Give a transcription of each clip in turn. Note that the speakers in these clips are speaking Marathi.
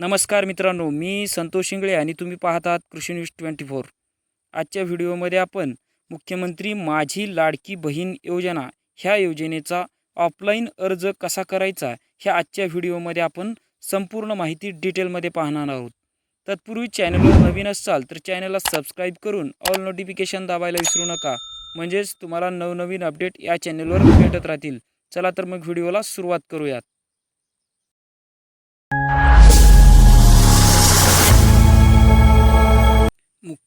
नमस्कार मित्रांनो मी संतोष शिंगळे आणि तुम्ही पाहत आहात कृषी न्यूज ट्वेंटी फोर. आजच्या व्हिडिओमध्ये आपण मुख्यमंत्री माझी लाडकी बहीण योजना ह्या योजनेचा ऑफलाईन अर्ज कसा करायचा ह्या आजच्या व्हिडिओमध्ये आपण संपूर्ण माहिती डिटेलमध्ये पाहणार आहोत. तत्पूर्वी चॅनलवर नवीन असाल तर चॅनलला सबस्क्राईब करून ऑल नोटिफिकेशन दाबायला विसरू नका. म्हणजेच तुम्हाला नवनवीन अपडेट या चॅनलवर भेटत राहतील. चला तर मग व्हिडिओला सुरुवात करूयात.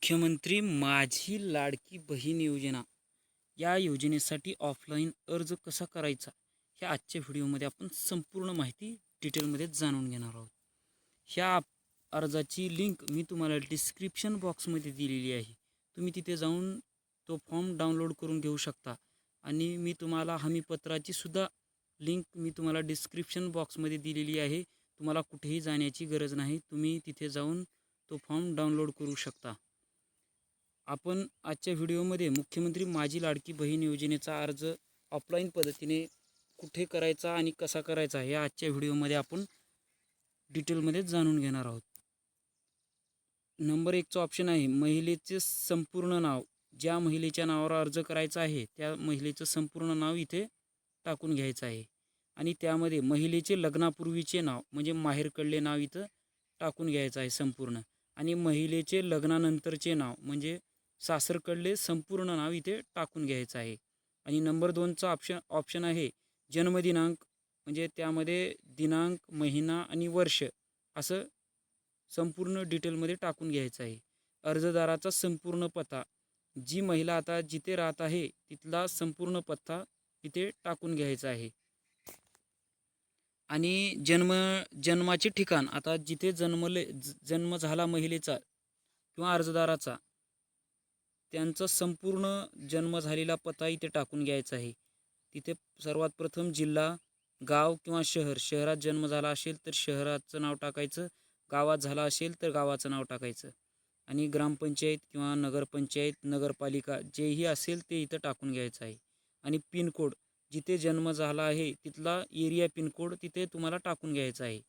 मुख्यमंत्री माझी लाडकी बहीण योजना. या योजनेसाठी ऑफलाईन अर्ज कसा करायचा? ह्या आजच्या व्हिडिओमध्ये आपण संपूर्ण माहिती डिटेलमध्ये जाणून घेणार आहोत. ह्या अर्जाची लिंक मी तुम्हाला डिस्क्रिप्शन बॉक्समध्ये दिलेली आहे. तुम्ही तिथे जाऊन तो फॉर्म डाउनलोड करून घेऊ शकता. आणि मी तुम्हाला हमीपत्राची सुद्धा लिंक मी तुम्हाला डिस्क्रिप्शन बॉक्समध्ये दिलेली आहे. तुम्हाला कुठेही जाण्याची गरज नाही. तुम्ही तिथे जाऊन तो फॉर्म डाउनलोड करू शकता. आपण आजच्या व्हिडिओमध्ये मुख्यमंत्री माझी लाडकी बहीण योजनेचा अर्ज ऑफलाईन पद्धतीने कुठे करायचा आणि कसा करायचा हे आजच्या व्हिडिओमध्ये आपण डिटेलमध्ये जाणून घेणार आहोत. नंबर एकचं ऑप्शन आहे महिलेचे संपूर्ण नाव. ज्या महिलेच्या नावावर अर्ज करायचा आहे त्या महिलेचं संपूर्ण नाव इथे टाकून घ्यायचं आहे. आणि त्यामध्ये महिलेचे लग्नापूर्वीचे नाव म्हणजे माहेरकडले नाव इथं टाकून घ्यायचं आहे संपूर्ण. आणि महिलेचे लग्नानंतरचे नाव म्हणजे सासरकडले संपूर्ण नाव इथे टाकून घ्यायचं आहे. आणि नंबर दोनचा ऑप्शन ऑप्शन आहे जन्मदिनांक म्हणजे त्यामध्ये दिनांक महिना आणि वर्ष असं संपूर्ण डिटेलमध्ये टाकून घ्यायचं आहे. अर्जदाराचा संपूर्ण पत्ता जी महिला आता जिथे राहत आहे तिथला संपूर्ण पत्ता इथे टाकून घ्यायचा आहे. आणि जन्म जन्माचे ठिकाण आता जिथे जन्मले ज- जन्म झाला महिलेचा किंवा अर्जदाराचा त्यांचा संपूर्ण जन्म झालेला पत्ता इथे टाकून घ्यायचा आहे. तिथे सर्वात प्रथम जिल्हा गाव किंवा शहर शहरात जन्म झाला असेल तर शहराचं नाव टाकायचं गावात झाला असेल तर गावाचं नाव टाकायचं. आणि ग्रामपंचायत किंवा नगरपंचायत नगरपालिका जेही असेल ते इथं टाकून घ्यायचं आहे. आणि पिनकोड जिथे जन्म झाला आहे तिथला एरिया पिनकोड तिथे तुम्हाला टाकून घ्यायचा आहे.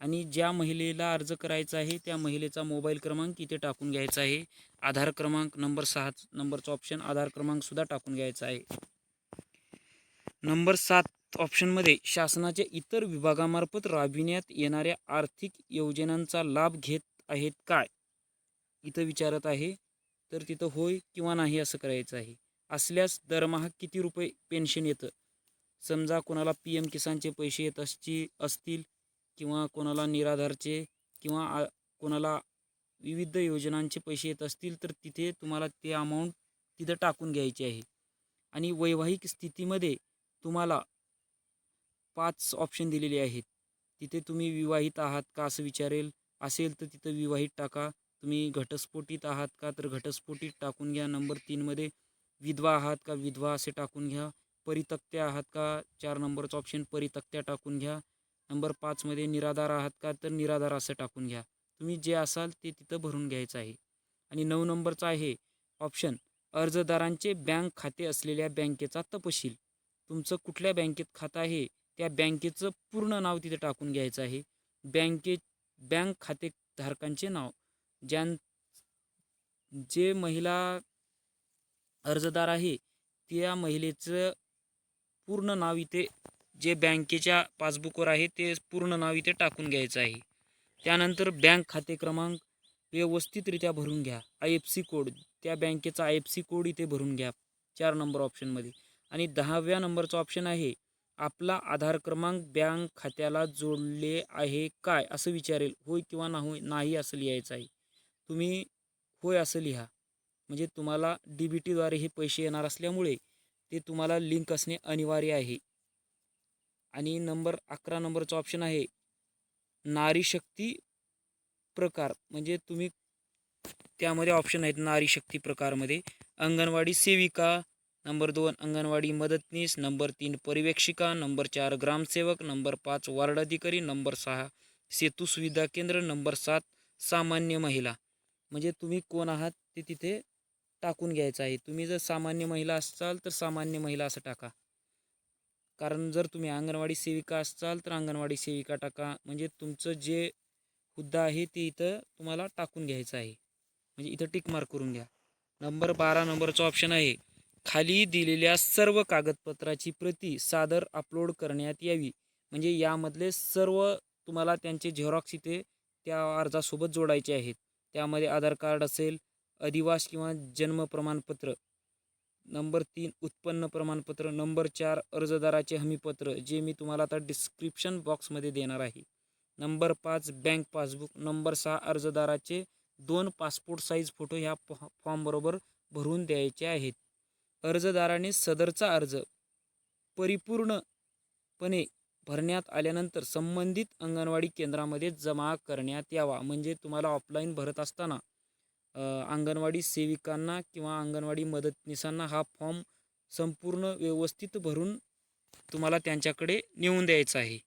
आणि ज्या महिलेला अर्ज करायचा आहे त्या महिलेचा मोबाईल क्रमांक इथे टाकून घ्यायचा आहे. आधार क्रमांक नंबर सहा नंबरचा ऑप्शन आधार क्रमांकसुद्धा टाकून घ्यायचा आहे. नंबर सात ऑप्शनमध्ये शासनाच्या इतर विभागामार्फत राबविण्यात येणाऱ्या आर्थिक योजनांचा लाभ घेत आहेत काय? इथं विचारत आहे तर तिथं होय किंवा नाही असं करायचं आहे. असल्यास दरमहा किती रुपये पेन्शन येतं? समजा कोणाला पी एम किसानचे पैसे येत असतील किंवा कोणाला निराधारचे किंवा आ कोणाला विविध योजनांचे पैसे येत असतील तर तिथे तुम्हाला ते अमाऊंट तिथं टाकून घ्यायची आहे. आणि वैवाहिक स्थितीमध्ये तुम्हाला पाच ऑप्शन दिलेले आहेत. तिथे तुम्ही विवाहित आहात का असं विचारेल असेल तर तिथं विवाहित टाका. तुम्ही घटस्फोटीत आहात का तर घटस्फोटीत टाकून घ्या. नंबर तीनमध्ये विधवा आहात का विधवा असे टाकून घ्या. परितक्त्या आहात का चार नंबरचा ऑप्शन परितक्त्या टाकून घ्या. नंबर पाचमध्ये निराधार आहात का? तर निराधार असं टाकून घ्या. तुम्ही जे असाल ते तिथं भरून घ्यायचं आहे. आणि नऊ नंबरचा आहे ऑप्शन अर्जदारांचे बँक खाते असलेल्या बँकेचा तपशील. तुमचं कुठल्या बँकेत खातं आहे? त्या बँकेचं पूर्ण नाव तिथे टाकून घ्यायचं आहे. बँके बँक खाते धारकांचे नाव. ज्यां जे महिला अर्जदार आहे त्या महिलेचं पूर्ण नाव इथे जे बँकेच्या पासबुकवर आहे ते पूर्ण नाव इथे टाकून घ्यायचं आहे. त्यानंतर बँक खाते क्रमांक व्यवस्थितरित्या भरून घ्या. आय एफ सी कोड त्या बँकेचा आय एफ सी कोड इथे भरून घ्या. चार नंबर ऑप्शनमध्ये. आणि दहाव्या नंबरचा ऑप्शन आहे आपला आधार क्रमांक बँक खात्याला जोडले आहे काय असं विचारेल होय किंवा नाही नाही असं लिहायचं आहे. तुम्ही होय असं लिहा. म्हणजे तुम्हाला डी बी टीद्वारे हे पैसे येणार असल्यामुळे ते तुम्हाला लिंक असणे अनिवार्य आहे. आणि नंबर अकरा नंबरचा ऑप्शन आहे नारी शक्ती प्रकार. म्हणजे तुम्ही त्यामध्ये ऑप्शन आहेत नारी शक्ती प्रकारमध्ये. अंगणवाडी सेविका नंबर दोन अंगणवाडी मदतनीस नंबर तीन पर्यवेक्षिका नंबर चार ग्रामसेवक नंबर पाच वार्ड अधिकारी नंबर सहा सेतू सुविधा केंद्र नंबर सात सामान्य महिला. म्हणजे तुम्ही कोण आहात ते तिथे टाकून घ्यायचं आहे. तुम्ही जर सामान्य महिला असाल तर सामान्य महिला असं टाका. कारण जर तुम्ही अंगणवाडी सेविका असाल तर अंगणवाडी सेविका टाका. म्हणजे तुमचं जे हुद्दा आहे ते इथं तुम्हाला टाकून घ्यायचं आहे. म्हणजे इथं टिक मार्क करून घ्या. नंबर बारा नंबरचा ऑप्शन आहे. खाली दिलेल्या सर्व कागदपत्राची प्रती सादर अपलोड करण्यात यावी. म्हणजे यामधले सर्व तुम्हाला त्यांचे झेरॉक्स इथे त्या अर्जासोबत जोडायचे आहेत. त्यामध्ये आधार कार्ड असेल अधिवास किंवा जन्म प्रमाणपत्र. नंबर तीन उत्पन्न प्रमाणपत्र. नंबर चार अर्जदाराचे हमीपत्र जे मी तुम्हाला आता डिस्क्रिप्शन बॉक्समध्ये देणार आहे. नंबर पाच बँक पासबुक नंबर सहा अर्जदाराचे दोन पासपोर्ट साईज फोटो ह्या फॉर्मबरोबर भरून द्यायचे आहेत. अर्जदाराने सदरचा अर्ज परिपूर्णपणे भरण्यात आल्यानंतर संबंधित अंगणवाडी केंद्रामध्ये जमा करण्यात यावा. म्हणजे तुम्हाला ऑफलाईन भरत असताना अंगणवाडी सेविकांना किंवा अंगणवाडी मदतनीसांना हा फॉर्म संपूर्ण व्यवस्थित भरून तुम्हाला त्यांच्याकडे नेऊन द्यायचा आहे.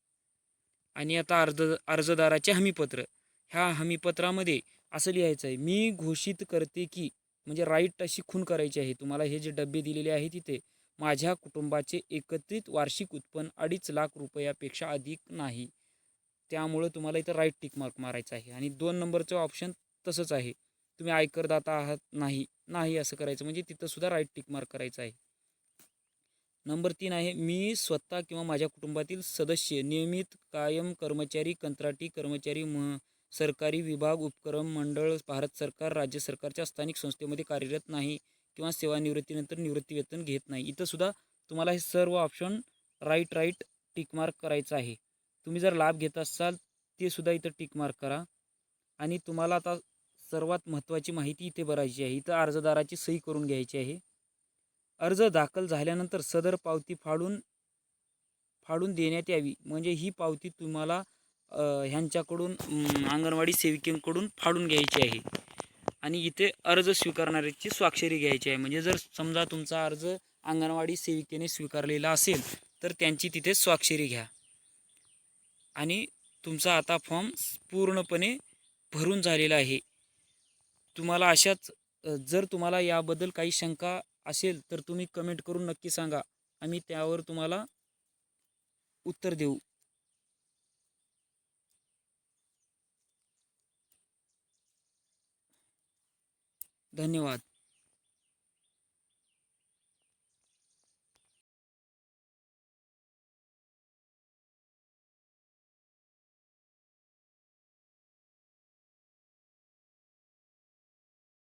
आणि आता अर्ज अर्जदाराचे हमीपत्र. ह्या हमीपत्रामध्ये असं लिहायचं आहे मी घोषित करते की म्हणजे राईट अशी खून करायची आहे. तुम्हाला हे जे डबे दिलेले आहे तिथे माझ्या कुटुंबाचे एकत्रित वार्षिक उत्पन्न अडीच लाख रुपयापेक्षा अधिक नाही. त्यामुळं तुम्हाला इथं राईट टिक मार्क मारायचं आहे. आणि दोन नंबरचं ऑप्शन तसंच आहे. तुम्ही आयकरदाता आहात नाही. नाही असं करायचं. म्हणजे तिथं सुद्धा राईट टिक मार्क करायचं आहे. नंबर तीन आहे मी स्वतः किंवा माझ्या कुटुंबातील सदस्य नियमित कायम कर्मचारी कंत्राटी कर्मचारी म सरकारी विभाग उपक्रम मंडळ भारत सरकार राज्य सरकारच्या स्थानिक संस्थेमध्ये कार्यरत नाही किंवा सेवानिवृत्तीनंतर निवृत्तीवेतन घेत नाही. इथं सुद्धा तुम्हाला हे सर्व ऑप्शन राईट राईट टिकमार्क करायचं आहे. तुम्ही जर लाभ घेत असाल ते सुद्धा इथं टिकमार्क करा. आणि तुम्हाला आता सर्वात महत्त्वाची माहिती इथे भरायची आहे. इथं अर्जदाराची सही करून घ्यायची आहे. अर्ज दाखल झाल्यानंतर सदर पावती फाडून फाडून देण्यात यावी. म्हणजे ही पावती तुम्हाला ह्यांच्याकडून अंगणवाडी सेविकेंकडून फाडून घ्यायची आहे. आणि इथे अर्ज स्वीकारणाऱ्याची स्वाक्षरी घ्यायची आहे. म्हणजे जर समजा तुमचा अर्ज अंगणवाडी सेविकेने स्वीकारलेला असेल तर त्यांची तिथे स्वाक्षरी घ्या. आणि तुमचा आता फॉर्म पूर्णपणे भरून झालेला आहे. तुम्हाला अशाच जर तुम्हाला याबद्दल काही शंका असेल तर तुम्ही कमेंट करून नक्की सांगा. आम्ही त्यावर तुम्हाला उत्तर देऊ. धन्यवाद.